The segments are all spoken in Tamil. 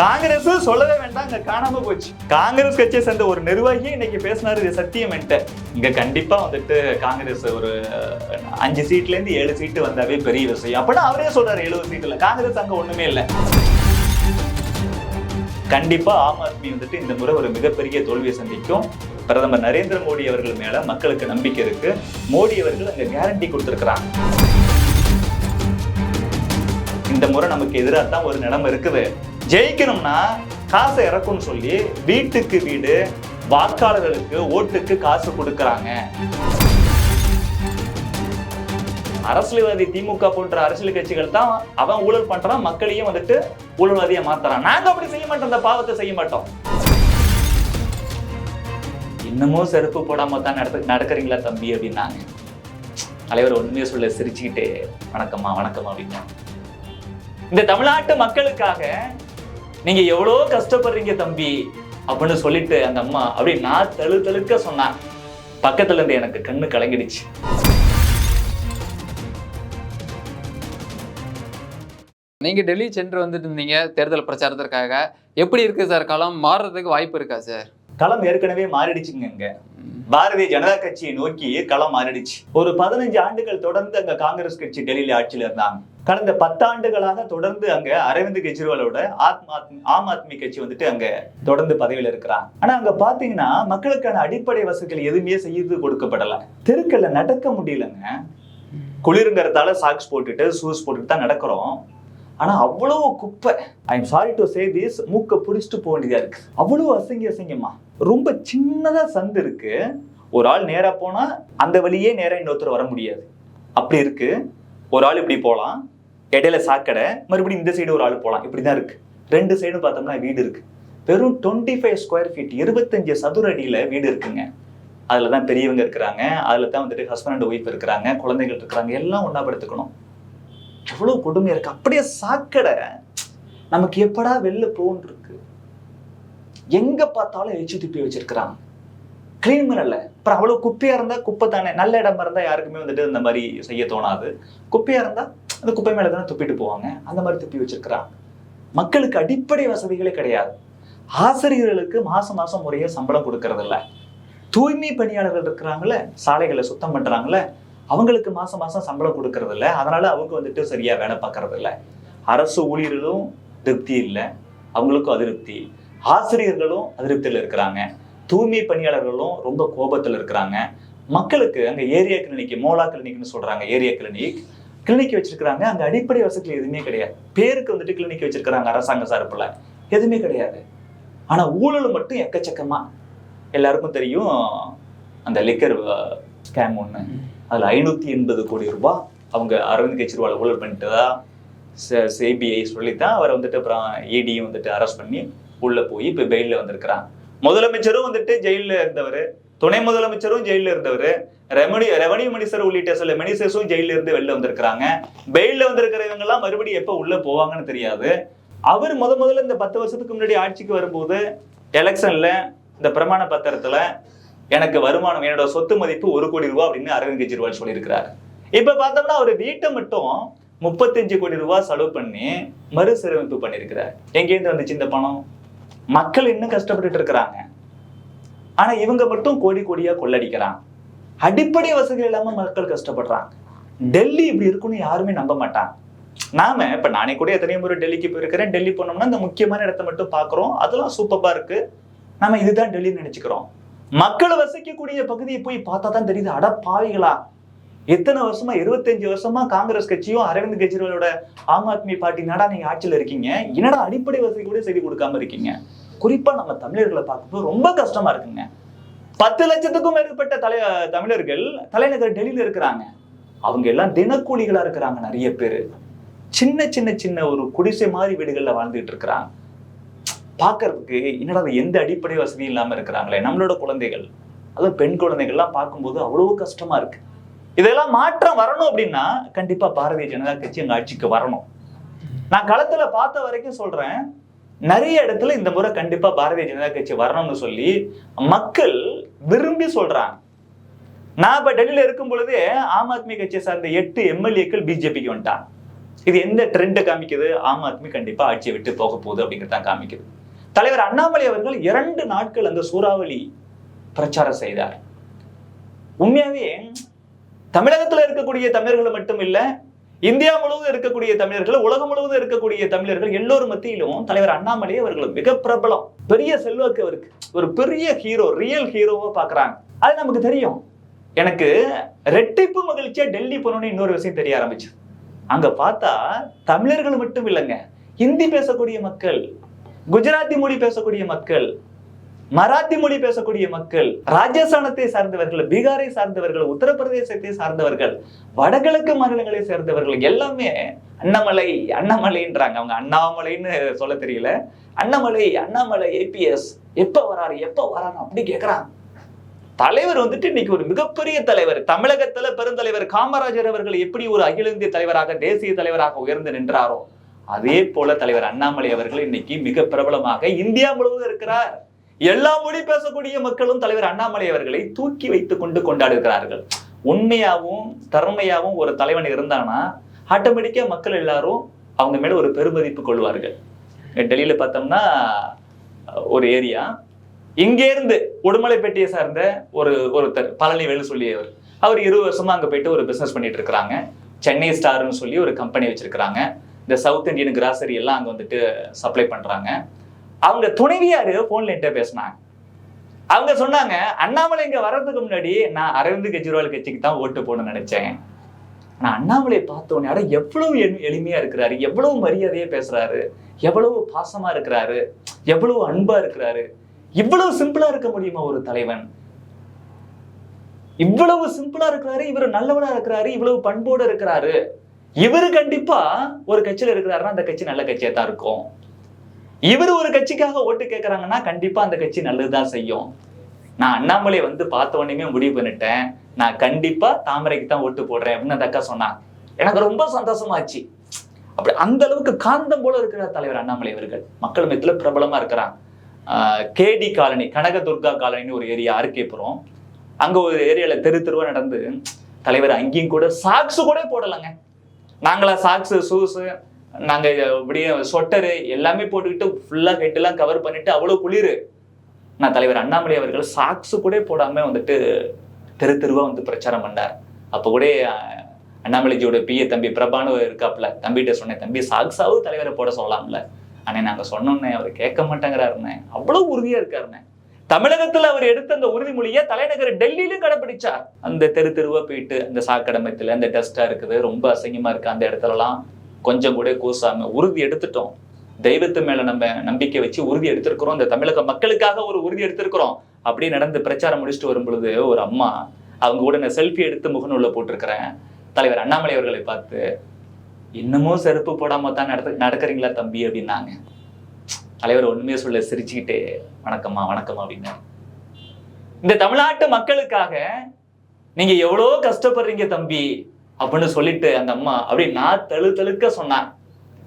காங்கிரஸ் சொல்லவே வேண்டாம் இங்க காணாம போச்சு. காங்கிரஸ் கட்சியை சேர்ந்த ஒரு நிர்வாகி இன்னைக்கு பேசினாரு இது சத்தியம் இங்க கண்டிப்பா வந்துட்டு காங்கிரஸ் ஒரு அஞ்சு சீட்ல இருந்து ஏழு சீட்டு வந்தாவே பெரிய விஷயம். அப்படின்னா அவரே சொல்றாரு எழுபது சீட்டுல காங்கிரஸ் அங்க ஒண்ணுமே இல்லை. கண்டிப்பா ஆம் ஆத்மி வந்துட்டு இந்த முறை ஒரு மிகப்பெரிய தோல்வியை சந்திக்கும். பிரதமர் நரேந்திர மோடி அவர்கள் மேல மக்களுக்கு நம்பிக்கை இருக்கு. மோடி அவர்கள் அங்க கேரண்டி கொடுத்திருக்கிறாங்க. இந்த முறை நமக்கு எதிராக தான் ஒரு நிலைமை இருக்குது. ஜெயிக்கணும்னா காசை இறக்கும்னு சொல்லி வீட்டுக்கு வீடு வாக்காளர்களுக்கு ஓட்டுக்கு காசு கொடுக்கறாங்க. அரசியல்வாதி திமுக போன்ற அரசியல் கட்சிகள் தான் அவன் ஊழல் பண்றான் மக்களையும் வந்துட்டு ஊழல்வாதியா மாத்துறான். நாங்க அப்படி செய்ய மாட்டோம் அந்த பாவத்தை செய்ய மாட்டோம். இன்னமும் செருப்பு போடாம தான் நடத்து நடக்கிறீங்களா தம்பி அப்படின்னாங்க தலைவர் ஒண்ணுமே சொல்ல சிரிச்சுக்கிட்டே வணக்கம்மா வணக்கம்மா அப்படின்னா. இந்த தமிழ்நாட்டு மக்களுக்காக நீங்க எவ்வளோ கஷ்டப்படுறீங்க தம்பி அப்படின்னு சொல்லிட்டு அந்த அம்மா அப்படி நான் தழு தழுக்க சொன்னான் பக்கத்துல இருந்து எனக்கு கண்ணு கலங்கிடுச்சு. நீங்க டெல்லி சென்று வந்துட்டு இருந்தீங்க தேர்தல் பிரச்சாரத்திற்காக. எப்படி இருக்கு சார் களம் மாறுறதுக்கு வாய்ப்பு இருக்கா சார்? களம் ஏற்கனவே மாறிடுச்சுங்க இங்க. பாரதிய ஜனதா கட்சியை நோக்கி களம் மாறிடுச்சு. ஒரு பதினஞ்சு ஆண்டுகள் தொடர்ந்து அங்க காங்கிரஸ் கட்சி டெல்லியில ஆட்சியில இருந்தாங்க. கடந்த பத்தாண்டுகளாக தொடர்ந்து அங்க அரவிந்த் கெஜ்ரிவாலோட ஆத்மா ஆம் ஆத்மி கட்சி வந்துட்டு அங்க தொடர்ந்து பதவியில இருக்கிறாங்க. ஆனா அங்க பாத்தீங்கன்னா மக்களுக்கான அடிப்படை வசதிகள் எதுவுமே செய்து கொடுக்கப்படல. தெருக்கள்ல நடக்க முடியலங்க. குளிருங்கிறதால சாக்ஸ் போட்டுட்டு ஷூஸ் போட்டுட்டு தான் நடக்கிறோம். ஆனால் அவ்வளோ குப்பை. I am sorry to say this மூக்கை பிடிச்சிட்டு போக வேண்டியதாக இருக்குது அவ்வளோ அசிங்க அசிங்கமா ரொம்ப சின்னதாக சந்து இருக்கு. ஒரு ஆள் நேராக போனால் அந்த வழியே நேராக இன்னொருத்தர் வர முடியாது. அப்படி இருக்கு. ஒரு ஆள் இப்படி போகலாம் இடையில சாக்கடை. மறுபடியும் இந்த சைடு ஒரு ஆள் போகலாம் இப்படி தான் இருக்குது ரெண்டு சைடும் பார்த்தோம்னா வீடு இருக்குது வெறும் டுவெண்ட்டி ஃபைவ் ஸ்கொயர் ஃபீட் இருபத்தஞ்சு சதுர அடியில் வீடு இருக்குங்க. அதில் தான் பெரியவங்க இருக்கிறாங்க. அதில் தான் வந்துட்டு ஹஸ்பண்ட் அண்ட் ஒய்ஃப் இருக்கிறாங்க. குழந்தைகள் இருக்கிறாங்க. எல்லாம் ஒன்றா படுத்துக்கணும். எவ்வளவு கொடுமையா இருக்கு? அப்படியே சாக்கடை. நமக்கு எப்படா வெளில போகணும் இருக்கு? எங்க பார்த்தாலும் எச்சு துப்பி வச்சிருக்கிறாங்க கிளீன் பண்ணல அப்புறம் அவ்வளவு குப்பையா இருந்தா குப்பை தானே? நல்ல இடமா இருந்தா யாருக்குமே வந்துட்டு இந்த மாதிரி செய்ய தோணாது. குப்பையா இருந்தா அந்த குப்பை மேல தானே துப்பிட்டு போவாங்க. அந்த மாதிரி துப்பி வச்சிருக்கிறாங்க மக்களுக்கு அடிப்படை வசதிகளே கிடையாது. ஆசிரியர்களுக்கு மாசம் மாசம் முறையே சம்பளம் கொடுக்கறதில்ல. தூய்மை பணியாளர்கள் இருக்கிறாங்களே சாலைகளை சுத்தம் பண்றாங்கல்ல? அவங்களுக்கு மாதம் மாதம் சம்பளம் கொடுக்கறது இல்லை அதனால் அவங்க வந்துட்டு சரியாக வேலை பார்க்கறது இல்லை அரசு ஊழியர்களும் திருப்தி இல்லை. அவங்களுக்கும் அதிருப்தி. ஆசிரியர்களும் அதிருப்தியில் இருக்கிறாங்க. தூய்மை பணியாளர்களும் ரொம்ப கோபத்தில் இருக்கிறாங்க. மக்களுக்கு அங்கே ஏரியா கிளினிக் மோலா கிளினிக்னு சொல்கிறாங்க ஏரியா கிளினிக் கிளினிக் வச்சிருக்கிறாங்க. அங்கே அடிப்படை வசதிகள் எதுவுமே கிடையாது. பேருக்கு வந்துட்டு கிளினிக் வச்சிருக்கிறாங்க அரசாங்க சார்பில். எதுவுமே கிடையாது. ஆனால் ஊழல் மட்டும் எக்கச்சக்கமாக எல்லாருக்கும் தெரியும். அந்த லிக்கர் ஸ்கேம் ஒன்று அதில் ஐநூற்றி எண்பது கோடி ரூபாய் அவங்க அரவிந்த் கெஜ்ரிவால் ஊழல் பண்ணிட்டதா சிபிஐ சொல்லித்தான் அவரை வந்துட்டு அப்புறம் இடியும் வந்துட்டு அரெஸ்ட் பண்ணி உள்ளே போய் இப்போ பெயிலில் வந்திருக்கிறான். முதலமைச்சரும் வந்துட்டு ஜெயிலில் இருந்தவர். துணை முதலமைச்சரும் ஜெயிலில் இருந்தவர். ரெமணி ரெவன்யூ மினிஸ்டர் உள்ளிட்ட சில மினிஸ்டர்ஸும் ஜெயிலில் இருந்து வெளில வந்திருக்கிறாங்க. பெயிலில் வந்திருக்கிறவங்கலாம் மறுபடியும் எப்போ உள்ளே போவாங்கன்னு தெரியாது. அவர் முத முதல்ல இந்த பத்து வருஷத்துக்கு முன்னாடி ஆட்சிக்கு வரும்போது எலெக்ஷனில் இந்த பிரமாண பத்திரத்தில் எனக்கு வருமானம் என்னோட சொத்து மதிப்பு ஒரு கோடி ரூபா அப்படின்னு அரவிந்த் கெஜ்ரிவால் சொல்லியிருக்கிறார். இப்ப பார்த்தோம்னா அவர் வீட்டை மட்டும் முப்பத்தஞ்சு கோடி ரூபாய் செலவு பண்ணி மறுசீரமைப்பு பண்ணியிருக்கிறார். எங்கேருந்து வந்துச்சு இந்த பணம்? மக்கள் இன்னும் கஷ்டப்பட்டுட்டு இருக்கிறாங்க. ஆனா இவங்க மட்டும் கோடி கோடியா கொள்ளடிக்கிறாங்க. அடிப்படை வசதிகள் இல்லாம மக்கள் கஷ்டப்படுறாங்க. டெல்லி இப்படி இருக்குன்னு யாருமே நம்ப மாட்டாங்க. நாம இப்ப நானே கூட எத்தனையோ முறை டெல்லிக்கு போயிருக்கிறேன். டெல்லி போனோம்னா இந்த முக்கியமான இடத்த மட்டும் பாக்குறோம் அதெல்லாம் சூப்பரா இருக்கு. நாம இதுதான் டெல்லின்னு நினைச்சுக்கிறோம். மக்களை வசிக்கக்கூடிய பகுதியை போய் பார்த்தா தான் தெரியுது அட பாவிகளா. எத்தனை வருஷமா? இருபத்தஞ்சு வருஷமா காங்கிரஸ் கட்சியும் அரவிந்த் கெஜ்ரிவாலோட ஆம் ஆத்மி பார்ட்டி நாடா நீங்க ஆட்சியில இருக்கீங்க? என்னடா அடிப்படை வசதி கூட செய்து கொடுக்காம இருக்கீங்க? குறிப்பா நம்ம தமிழர்களை பார்க்கும்போது ரொம்ப கஷ்டமா இருக்குங்க. பத்து லட்சத்துக்கும் மேற்பட்ட தலை தமிழர்கள் தலைநகர் டெல்லியில இருக்கிறாங்க. அவங்க எல்லாம் தினக்கூலிகளா இருக்கிறாங்க நிறைய பேர். சின்ன சின்ன சின்ன ஒரு குடிசை மாதிரி வீடுகள்ல வாழ்ந்துட்டு இருக்கிறாங்க. பார்க்கறதுக்கு என்னடா அது எந்த அடிப்படை வசதியும் இல்லாம இருக்கிறாங்களே? நம்மளோட குழந்தைகள். அதுவும் பெண் குழந்தைகள்லாம் பார்க்கும்போது அவ்வளவு கஷ்டமா இருக்கு. இதெல்லாம் மாற்றம் வரணும் அப்படின்னா கண்டிப்பா பாரதிய ஜனதா கட்சி எங்க ஆட்சிக்கு வரணும். நான் களத்துல பார்த்த வரைக்கும் சொல்றேன் நிறைய இடத்துல இந்த முறை கண்டிப்பா பாரதிய ஜனதா கட்சி வரணும்னு சொல்லி மக்கள் விரும்பி சொல்றாங்க. நான் இப்ப டெல்லியில இருக்கும் பொழுதே ஆம் ஆத்மி கட்சியை சார்ந்த எட்டு எம்எல்ஏக்கள் பிஜேபிக்கு வந்துட்டாங்க. இது எந்த ட்ரெண்ட் காமிக்குது? ஆம் ஆத்மி கண்டிப்பா ஆட்சியை விட்டு போக போகுது அப்படிங்கிறதான் காமிக்குது. தலைவர் அண்ணாமலை அவர்கள் இரண்டு நாட்கள் அந்த சூறாவளி பிரச்சாரம் செய்தார். உண்மையாவே தமிழகத்துல இருக்கக்கூடிய தமிழர்கள் மட்டும் இல்ல இந்தியா முழுவதும் இருக்கக்கூடிய தமிழர்கள் உலகம் முழுவதும் இருக்கக்கூடிய தமிழர்கள் எல்லோரும் மத்தியிலும் தலைவர் அண்ணாமலை அவர்கள் மிக பிரபலம். பெரிய செல்வாக்கு அவருக்கு. ஒரு பெரிய ஹீரோ ரியல் ஹீரோவா பாக்குறாங்க. அது நமக்கு தெரியும். எனக்கு ரெட்டிப்பு மகிழ்ச்சியா டெல்லி போனோன்னு இன்னொரு விஷயம் தெரிய ஆரம்பிச்சு அங்க பார்த்தா தமிழர்கள் மட்டும் இல்லைங்க ஹிந்தி பேசக்கூடிய மக்கள் குஜராத்தி மொழி பேசக்கூடிய மக்கள் மராத்தி மொழி பேசக்கூடிய மக்கள் ராஜஸ்தானத்தை சார்ந்தவர்கள் பீகாரை சார்ந்தவர்கள் உத்தரப்பிரதேசத்தை சார்ந்தவர்கள் வடகிழக்கு மாநிலங்களை சேர்ந்தவர்கள் எல்லாமே அண்ணாமலை அண்ணாமலைன்றாங்க. அவங்க அண்ணாமலைன்னு சொல்ல தெரியல. அண்ணாமலை அண்ணாமலை ஏபிஎஸ் எப்ப வராரு எப்ப வராரு அப்படி கேக்குறாங்க. தலைவர் வந்துட்டு இன்னைக்கு ஒரு மிகப்பெரிய தலைவர். தமிழகத்துல பெருந்தலைவர் காமராஜர் அவர்கள் எப்படி ஒரு அகில இந்திய தலைவராக தேசிய தலைவராக உயர்ந்து நின்றாரோ அதே போல தலைவர் அண்ணாமலை அவர்கள் இன்னைக்கு மிக பிரபலமாக இந்தியா முழுவதும் இருக்கிறார். எல்லா மொழி பேசக்கூடிய மக்களும் தலைவர் அண்ணாமலை அவர்களை தூக்கி வைத்துக் கொண்டு கொண்டாடுகிறார்கள். உண்மையாகவும் திறமையாகவும் ஒரு தலைவன் இருந்தானா ஆட்டோமேட்டிக்கா மக்கள் எல்லாரும் அவங்க மேல ஒரு பெருமதிப்பு கொள்வார்கள். டெல்லியில பார்த்தோம்னா ஒரு ஏரியா. இங்கேருந்து உடுமலைப்பேட்டையை சார்ந்த ஒரு ஒருத்தர் பழனி வேலு சொல்லியவர். அவர் இருபது வருஷமா அங்க போயிட்டு ஒரு பிசினஸ் பண்ணிட்டு இருக்கிறாங்க. சென்னை ஸ்டார்னு சொல்லி ஒரு கம்பெனி வச்சிருக்கிறாங்க. இந்த சவுத் இந்தியன் கிராசரி எல்லாம் அங்க வந்துட்டு சப்ளை பண்றாங்க. அவங்க துணைவியார் ஃபோனில் என்கிட்ட பேசினாங்க. அவங்க சொன்னாங்க அண்ணாமலை இங்க வர்றதுக்கு முன்னாடி நான் அரவிந்த் கெஜ்ரிவால் கட்சிக்கு தான் ஓட்டு போடணும்னு நினைச்சேன். நான் அண்ணாமலை பார்த்த உடனே அட எவ்வளவு எளி- எளிமையா இருக்கிறாரு. எவ்வளவு மரியாதையாக பேசுறாரு. எவ்வளவு பாசமா இருக்கிறாரு. எவ்வளவு அன்பா இருக்கிறாரு. இவ்வளவு சிம்பிளா இருக்க முடியுமா ஒரு தலைவன்? இவ்வளவு சிம்பிளா இருக்கிறாரு. இவர் நல்லவனா இருக்கிறாரு. இவ்வளவு பண்போட இருக்கிறாரு. இவர் கண்டிப்பா ஒரு கட்சியில இருக்கிறாருன்னா அந்த கட்சி நல்ல கட்சியா தான் இருக்கும். இவர் ஒரு கட்சிக்காக ஓட்டு கேட்கறாங்கன்னா கண்டிப்பா அந்த கட்சி நல்லதுதான் செய்யும். நான் அண்ணாமலை வந்து பார்த்த உடனே முடிவு பண்ணிட்டேன். நான் கண்டிப்பா தாமரைக்கு தான் ஓட்டு போடுறேன் அப்படின்னு அந்த அக்கா சொன்னாங்க எனக்கு ரொம்ப சந்தோஷமாச்சு. அப்படி அந்த அளவுக்கு காந்தம் போல இருக்கிற தலைவர் அண்ணாமலை அவர்கள். மக்கள் மத்தியில பிரபலமா இருக்கிறான் கேடி காலனி கனக துர்கா காலனின்னு ஒரு ஏரியா ஆர்கேபுரம் அங்க ஒரு ஏரியால தெரு தெருவா நடந்து தலைவர் அங்கேயும் கூட சாக்ஸ் கூட போடலைங்க. நாங்களாம் சாக்ஸு ஷூஸு நாங்கள் இப்படியே சொட்டரு எல்லாமே போட்டுக்கிட்டு ஃபுல்லாக ஹெட்டெல்லாம் கவர் பண்ணிட்டு அவ்வளோ குளிர். நான் தலைவர் அண்ணாமலை அவர்கள் சாக்ஸு கூட போடாமல் வந்துட்டு தெரு தெருவாக வந்து பிரச்சாரம் பண்ணார். அப்போ கூட அண்ணாமலைஜியோட பிஏ தம்பி பிரபானு இருக்காப்ல. தம்பிகிட்ட சொன்னேன் தம்பி சாக்ஸாவது தலைவரை போட சொல்லலாம்ல. ஆனால் நாங்கள் சொன்னோன்னே அவர் கேட்க மாட்டேங்கிறாருண்ணே. அவ்வளோ உறுதியாக இருக்காருண்ணே. தமிழகத்துல அவர் எடுத்த அந்த உறுதிமொழியை தலைநகர் டெல்லியிலும் கடைபிடிச்சார் அந்த தெரு தெருவா போயிட்டு அந்த சாக்கடமத்துல அந்த டஸ்டா இருக்குது ரொம்ப அசிங்கமா இருக்கு அந்த இடத்துலலாம். கொஞ்சம் கூட கூசாம உறுதி எடுத்துட்டோம். தெய்வத்து மேல நம்ம நம்பிக்கை வச்சு உறுதி எடுத்திருக்கிறோம். இந்த தமிழக மக்களுக்காக ஒரு உறுதி எடுத்திருக்கிறோம். அப்படி நடந்து பிரச்சாரம் முடிச்சுட்டு வரும் பொழுது ஒரு அம்மா அவங்க கூட நான் செல்ஃபி எடுத்து முகநூல போட்டிருக்கிறேன். தலைவர் அண்ணாமலை அவர்களை பார்த்து இன்னமும் செருப்பு போடாம தான் நடத்து நடக்கிறீங்களா தம்பி? அப்படின்னாங்க. தலைவர் ஒண்ணுமே சொல்ல சிரிச்சுக்கிட்டு வணக்கம்மா வணக்கம்மா அப்படின்னு. இந்த தமிழ்நாட்டு மக்களுக்காக நீங்க எவ்வளோ கஷ்டப்படுறீங்க தம்பி அப்படின்னு சொல்லிட்டு அந்த அம்மா அப்படி நான் தழு தழுக்க சொன்னான்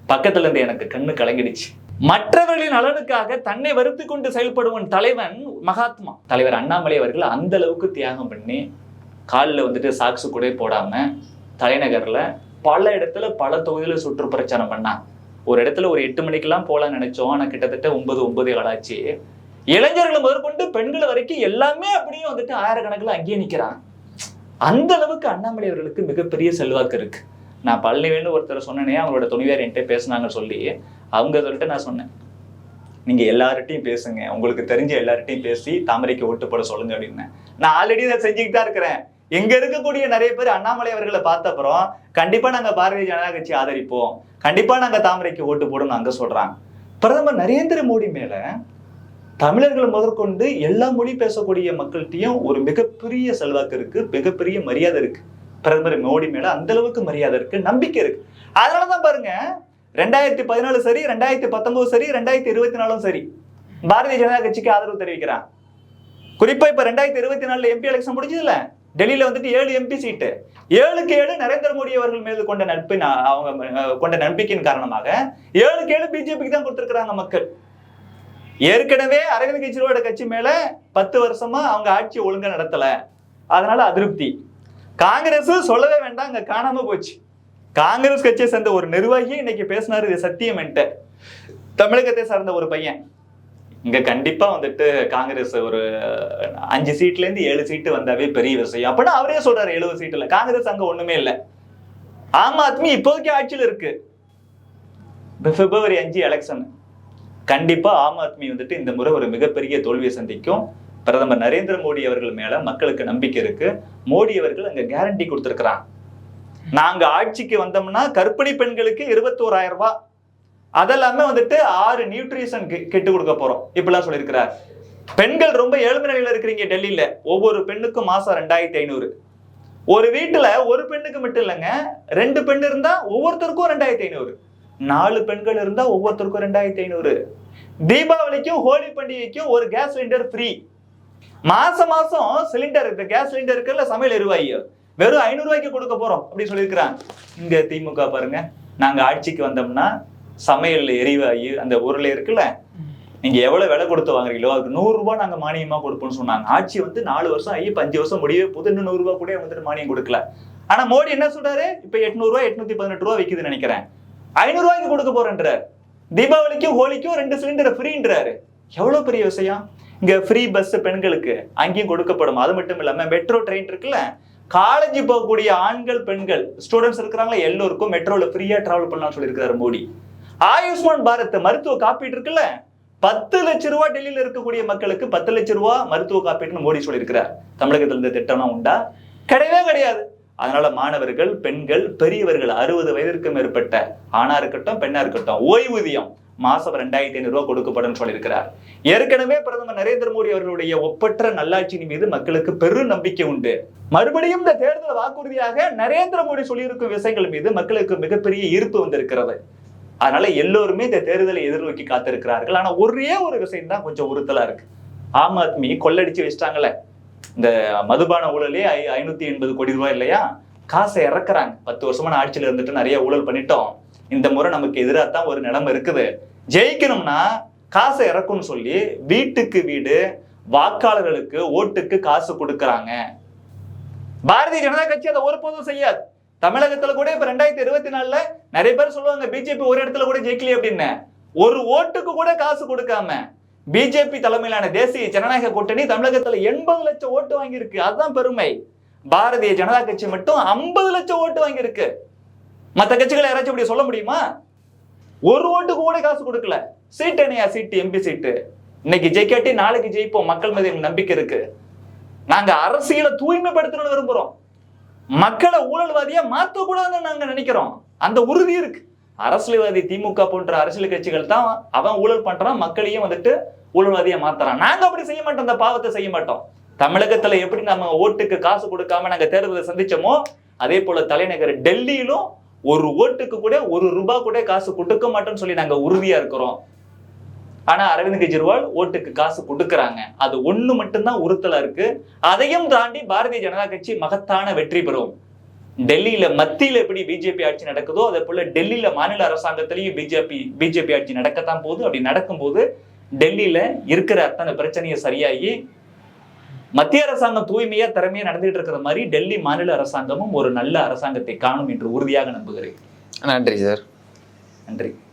பக்கத்துல இருந்து எனக்கு கண்ணு கலங்கிடுச்சு. மற்றவர்களின் நலனுக்காக தன்னை வருத்தி கொண்டு செயல்படுவன் தலைவன் மகாத்மா. தலைவர் அண்ணாமலை அவர்கள் அந்த அளவுக்கு தியாகம் பண்ணி காலில் வந்துட்டு சாக்ஸு கூட போடாம தலைநகர்ல பல இடத்துல பல தொகுதியில சுற்றுப்பிரச்சாரம் பண்ணான். ஒரு இடத்துல ஒரு எட்டு மணிக்கெல்லாம் போகலான்னு நினைச்சோம். ஆனால் கிட்டத்தட்ட ஒன்பது ஒன்பது ஆளாச்சு இளைஞர்களை முதற்கொண்டு பெண்கள் வரைக்கும் எல்லாமே அப்படியே வந்துட்டு ஆயிரக்கணக்கில் அங்கேயே நிற்கிறான் அந்த அளவுக்கு அண்ணாமலை அவர்களுக்கு மிகப்பெரிய செல்வாக்கு இருக்கு. நான் பழனிவேல்னு ஒருத்தர் சொன்னனே அவங்களோட துணிவியார் என்கிட்ட பேசுனாங்கன்னு சொல்லி அவங்க சொல்லிட்டு நான் சொன்னேன். நீங்க எல்லார்ட்டையும் பேசுங்க. உங்களுக்கு தெரிஞ்ச எல்லார்ட்டையும் பேசி தாமரைக்கு ஓட்டு போட சொல்லுங்க அப்படின்னு நான் ஆல்ரெடி அதை செஞ்சுக்கிட்டு தான் இருக்கிறேன். எங்க இருக்கக்கூடிய நிறைய பேர் அண்ணாமலை அவர்களை பார்த்த அப்புறம் கண்டிப்பா நாங்க பாரதிய ஜனதா கட்சி ஆதரிப்போம். கண்டிப்பா நாங்க தாமரைக்கு ஓட்டு போடணும் அங்க சொல்றாங்க. பிரதமர் நரேந்திர மோடி மேல தமிழர்கள் முதற்கொண்டு எல்லா மொழி பேசக்கூடிய மக்கள்கிட்டையும் ஒரு மிகப்பெரிய செல்வாக்கு இருக்கு மிகப்பெரிய மரியாதை இருக்கு. பிரதமர் மோடி மேல அந்த அளவுக்கு மரியாதை இருக்கு நம்பிக்கை இருக்கு. அதனாலதான் பாருங்க ரெண்டாயிரத்தி பதினாலு சரி ரெண்டாயிரத்தி பத்தொன்பது சரி ரெண்டாயிரத்தி இருபத்தி நாலும் சரி பாரதிய ஜனதா கட்சிக்கு ஆதரவு தெரிவிக்கிறான் குறிப்பா இப்ப ரெண்டாயிரத்தி இருபத்தி நாலுல எம்பி எலெக்ஷன் முடிஞ்சதுல டெல்லியில வந்துட்டு ஏழு எம்பி சீட்டு. ஏழுக்கு ஏழு நரேந்திர மோடி அவர்கள் மீது கொண்ட நட்பின் அவங்க கொண்ட நம்பிக்கையின் காரணமாக ஏழுக்கு ஏழு பிஜேபிக்கு தான் கொடுத்துருக்குறாங்க மக்கள். ஏற்கனவே அரவிந்த் கெஜ்ரிவாலோட கட்சி மேல பத்து வருஷமா அவங்க ஆட்சி ஒழுங்கா நடத்தல. அதனால அதிருப்தி. காங்கிரஸ் சொல்லவே வேண்டாம் அங்க காணாம போச்சு. காங்கிரஸ் கட்சியை சேர்ந்த ஒரு நிர்வாகி இன்னைக்கு பேசினாரு இது சத்தியம் என்கிட்ட. தமிழகத்தை சார்ந்த ஒரு பையன். இங்க கண்டிப்பா வந்துட்டு காங்கிரஸ் ஒரு அஞ்சு சீட்ல இருந்து ஏழு சீட்டு வந்தாவே பெரிய விஷயம். அப்படின்னா அவரே சொல்றாரு எழுபது சீட்டுல. காங்கிரஸ் அங்க ஒண்ணுமே இல்ல. ஆம் ஆத்மி இப்போதைக்கு ஆட்சியில் இருக்கு. பிப்ரவரி அஞ்சு எலெக்ஷன் கண்டிப்பா ஆம் ஆத்மி வந்துட்டு இந்த முறை ஒரு மிகப்பெரிய தோல்வியை சந்திக்கும். பிரதமர் நரேந்திர மோடி அவர்கள் மேல மக்களுக்கு நம்பிக்கை இருக்கு. மோடி அவர்கள் அங்க கேரண்டி கொடுத்திருக்கிறான் நாங்க ஆட்சிக்கு வந்தோம்னா கர்ப்பிணி பெண்களுக்கு இருபத்தோராயிரம் ரூபாய் அதெல்லாமே வந்துட்டு ஆறு நியூட்ரிஷன் கெட்டு கொடுக்க போறோம். இப்படிலாம் சொல்லியிருக்கிறார். பெண்கள் ரொம்ப ஏழ்மை நிலையில இருக்கிறீங்க டெல்லியில. ஒவ்வொரு பெண்ணுக்கும் மாசம் ரெண்டாயிரத்தி ஐநூறு. ஒரு வீட்டுல ஒரு பெண்ணுக்கு மட்டும் இல்லைங்க ரெண்டு பெண் இருந்தா ஒவ்வொருத்தருக்கும் ரெண்டாயிரத்தி ஐநூறு. நாலு பெண்கள் இருந்தா ஒவ்வொருத்தருக்கும் ரெண்டாயிரத்தி ஐநூறு. தீபாவளிக்கும் ஹோலி பண்டிகைக்கும் ஒரு கேஸ் சிலிண்டர் ஃப்ரீ மாச மாசம் சிலிண்டர் இந்த கேஸ் சிலிண்டர் இருக்குல்ல சமையல் எரிவாயு வெறும் ஐநூறு ரூபாய்க்கு கொடுக்க போறோம். அப்படின்னு சொல்லியிருக்கிறாங்க. இங்க திமுக பாருங்க நாங்க ஆட்சிக்கு வந்தோம்னா சமையல் எரிவாயு அந்த உருளை இருக்குல்ல? நீங்க எவ்வளவு விலை கொடுத்து வாங்குறீங்களோ அதுக்கு நூறு ரூபாய் நாங்க மானியமா கொடுப்போம்னு சொன்னாங்க. ஆட்சி வந்து நாலு வருஷம் ஆகி அஞ்சு வருஷம் முடியவே போது இன்னும் நூறு ரூபாய் கூட வந்துட்டு மானியம் கொடுக்கல. ஆனா மோடி என்ன சொல்றாரு? இப்ப எட்நூறு ரூபாய் எட்நூத்தி பதினெட்டு ரூபாய் விற்குதுன்னு நினைக்கிறேன். ஐநூறு ரூபாய்க்கு கொடுக்க போறேன்றாரு. தீபாவளிக்கும் ஹோலிக்கும் ரெண்டு சிலிண்டர் ஃப்ரீன்றாரு எவ்வளவு பெரிய விஷயம்? இங்க ஃப்ரீ பஸ் பெண்களுக்கு அங்கேயும் கொடுக்கப்படும். அது மட்டும் இல்லாம மெட்ரோ ட்ரெயின் இருக்குல்ல? காலேஜ் போகக்கூடிய ஆண்கள் பெண்கள் ஸ்டூடெண்ட்ஸ் இருக்கிறாங்களா? எல்லோருக்கும் மெட்ரோல ஃப்ரீயா டிராவல் பண்ணலாம்னு சொல்லியிருக்காரு மோடி. ஆயுஷ்மான் பாரத் மருத்துவ காப்பீடு இருக்குல்ல? பத்து லட்ச ரூபா டெல்லியில இருக்கக்கூடிய மக்களுக்கு பத்து லட்ச ரூபா மருத்துவ காப்பீடுன்னு மோடி சொல்லியிருக்கிறார். தமிழகத்துல இந்த திட்டம்லாம் உண்டா? கிடையவே கிடையாது. அதனால மாணவர்கள் பெண்கள் பெரியவர்கள் அறுபது வயதிற்கு மேற்பட்ட ஆணா இருக்கட்டும் பெண்ணா இருக்கட்டும் ஓய்வூதியம் மாசம் ரெண்டாயிரத்தி ஐநூறு ரூபாய் கொடுக்கப்படும் சொல்லியிருக்கிறார். ஏற்கனவே பிரதமர் நரேந்திர மோடி அவர்களுடைய ஒப்பற்ற நல்லாட்சியின் மீது மக்களுக்கு பெரும் நம்பிக்கை உண்டு. மறுபடியும் இந்த தேர்தல் வாக்குறுதியாக நரேந்திர மோடி சொல்லியிருக்கும் விஷயங்கள் மீது மக்களுக்கு மிகப்பெரிய ஈர்ப்பு வந்திருக்கிறது. அதனால எல்லோருமே இந்த தேர்தலை எதிர்நோக்கி காத்திருக்கிறார்கள். ஆனா ஒரே ஒரு விஷயம் தான் கொஞ்சம் உறுத்தலா இருக்கு. ஆம் ஆத்மி கொள்ளடிச்சு வச்சிட்டாங்களே. இந்த மதுபான ஊழலே ஐ ஐநூத்தி எண்பது கோடி ரூபாய் இல்லையா? காசை இறக்குறாங்க. பத்து வருஷமான ஆட்சியில இருந்துட்டு நிறைய ஊழல் பண்ணிட்டோம். இந்த முறை நமக்கு எதிராக தான் ஒரு நிலைமை இருக்குது. ஜெயிக்கணும்னா காசை இறக்கும்னு சொல்லி வீட்டுக்கு வீடு வாக்காளர்களுக்கு ஓட்டுக்கு காசு கொடுக்கறாங்க. பாரதிய ஜனதா கட்சி அதை ஒருபோதும் செய்யாது. தமிழகத்துல கூட இப்ப ரெண்டாயிரத்தி இருபத்தி நாலுல நிறைய பேர் சொல்லுவாங்க பிஜேபி ஒரு இடத்துல கூட ஜெயிக்கலையே அப்படின்னு. ஒரு ஓட்டுக்கு கூட காசு கொடுக்காம பிஜேபி தலைமையிலான தேசிய ஜனநாயக கூட்டணி தமிழகத்துல எண்பது லட்சம் ஓட்டு வாங்கியிருக்கு. அதுதான் பெருமை. பாரதிய ஜனதா கட்சி மட்டும் ஐம்பது லட்சம் ஓட்டு வாங்கியிருக்கு. மத்த கட்சிகளை யாராச்சும் இப்படி சொல்ல முடியுமா? ஒரு ஓட்டுக்கு கூட காசு கொடுக்கல. சீட்டு என்னையா? Seat MP seat. இன்னைக்கு ஜெயிக்காட்டி நாளைக்கு ஜெயிப்போம். மக்கள் மீது நம்பிக்கை இருக்கு. நாங்க அரசியலை தூய்மைப்படுத்தணும்னு விரும்புறோம். மக்களை ஊழல்வாதியா மாற்றக்கூடாதுன்னு நாங்க நினைக்கிறோம். அந்த உறுதி இருக்கு. அரசியல்வாதி திமுக போன்ற அரசியல் கட்சிகள் தான் அவன் ஊழல் பண்றான் மக்களையும் வந்துட்டு ஊழல்வாதியா மாத்துறான். நாங்க அப்படி செய்ய மாட்டோம் அந்த பாவத்தை செய்ய மாட்டோம். தமிழகத்துல எப்படி நம்ம ஓட்டுக்கு காசு கொடுக்காம நாங்க தேர்தலை சந்திச்சோமோ அதே போல தலைநகர் டெல்லியிலும் ஒரு ஓட்டுக்கு கூட ஒரு ரூபாய் கூட காசு கொடுக்க மாட்டோம்னு சொல்லி நாங்க உறுதியா இருக்கிறோம். ஆனா அரவிந்த் கெஜ்ரிவால் ஓட்டுக்கு காசு கொடுக்கறாங்க. அது ஒண்ணு மட்டும்தான் உறுத்தலா இருக்கு. அதையும் தாண்டி பாரதிய ஜனதா கட்சி மகத்தான வெற்றி பெறும். டெல்லியில மத்தியில எப்படி பிஜேபி ஆட்சி நடக்குதோ அதே போல டெல்லியில மாநில அரசாங்கத்திலையும் பிஜேபி பிஜேபி ஆட்சி நடக்கத்தான் போகுது. அப்படி நடக்கும்போது டெல்லியில இருக்கிற அத்தனை பிரச்சனையை சரியாகி மத்திய அரசாங்கம் தூய்மையா திறமையா நடந்துட்டு இருக்கிற மாதிரி டெல்லி மாநில அரசாங்கமும் ஒரு நல்ல அரசாங்கத்தை காணும் என்று உறுதியாக நம்புகிறேன். நன்றி சார். நன்றி.